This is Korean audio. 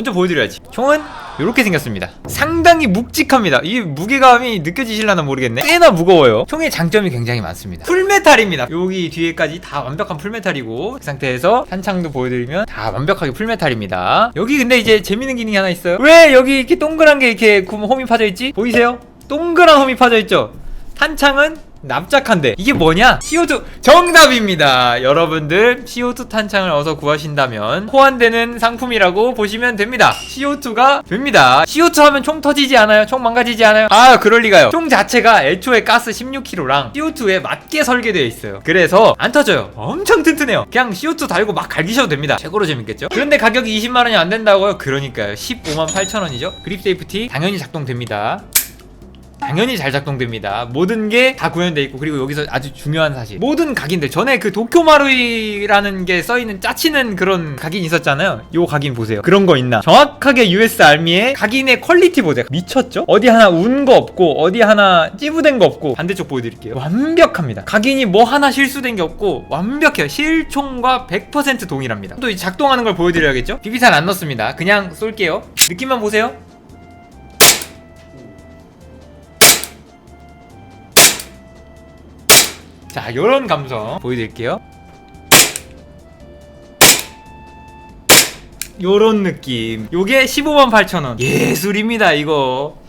먼저 보여드려야지. 총은 이렇게 생겼습니다. 상당히 묵직합니다. 이 무게감이 느껴지실라나 모르겠네. 꽤나 무거워요. 총의 장점이 굉장히 많습니다. 풀메탈입니다. 여기 뒤에까지 다 완벽한 풀메탈이고 그 상태에서 탄창도 보여드리면 다 완벽하게 풀메탈입니다. 여기 근데 이제 재밌는 기능이 하나 있어요. 왜 여기 이렇게 동그란 게 이렇게 구- 홈이 파져 있지? 보이세요? 동그란 홈이 파져 있죠? 탄창은 납작한데 이게 뭐냐? CO2 정답입니다. 여러분들 CO2 탄창을 어서 구하신다면 호환되는 상품이라고 보시면 됩니다. CO2가 됩니다. CO2 하면 총 터지지 않아요? 총 망가지지 않아요? 아 그럴 리가요. 총 자체가 애초에 가스 16kg랑 CO2에 맞게 설계되어 있어요. 그래서 안 터져요. 엄청 튼튼해요. 그냥 CO2 달고 막 갈기셔도 됩니다. 최고로 재밌겠죠? 그런데 가격이 20만 원이 안 된다고요? 그러니까요. 15만 8천 원이죠. 그립 세이프티 당연히 작동됩니다. 당연히 잘 작동됩니다. 모든 게 다 구현돼 있고 그리고 여기서 아주 중요한 사실 모든 각인들 전에 그 도쿄마루이라는 게 써있는 짜치는 그런 각인 있었잖아요. 요 각인 보세요. 그런 거 있나? 정확하게 US 알미의 각인의 퀄리티 보세요. 미쳤죠? 어디 하나 운 거 없고 어디 하나 찌부된 거 없고 반대쪽 보여드릴게요. 완벽합니다. 각인이 뭐 하나 실수된 게 없고 완벽해요. 실총과 100% 동일합니다. 또이 작동하는 걸 보여드려야겠죠? 비비탄 안 넣습니다. 그냥 쏠게요. 느낌만 보세요. 자, 요런 감성 보여드릴게요. 요런 느낌. 요게 15만 8천 원. 예술입니다, 이거.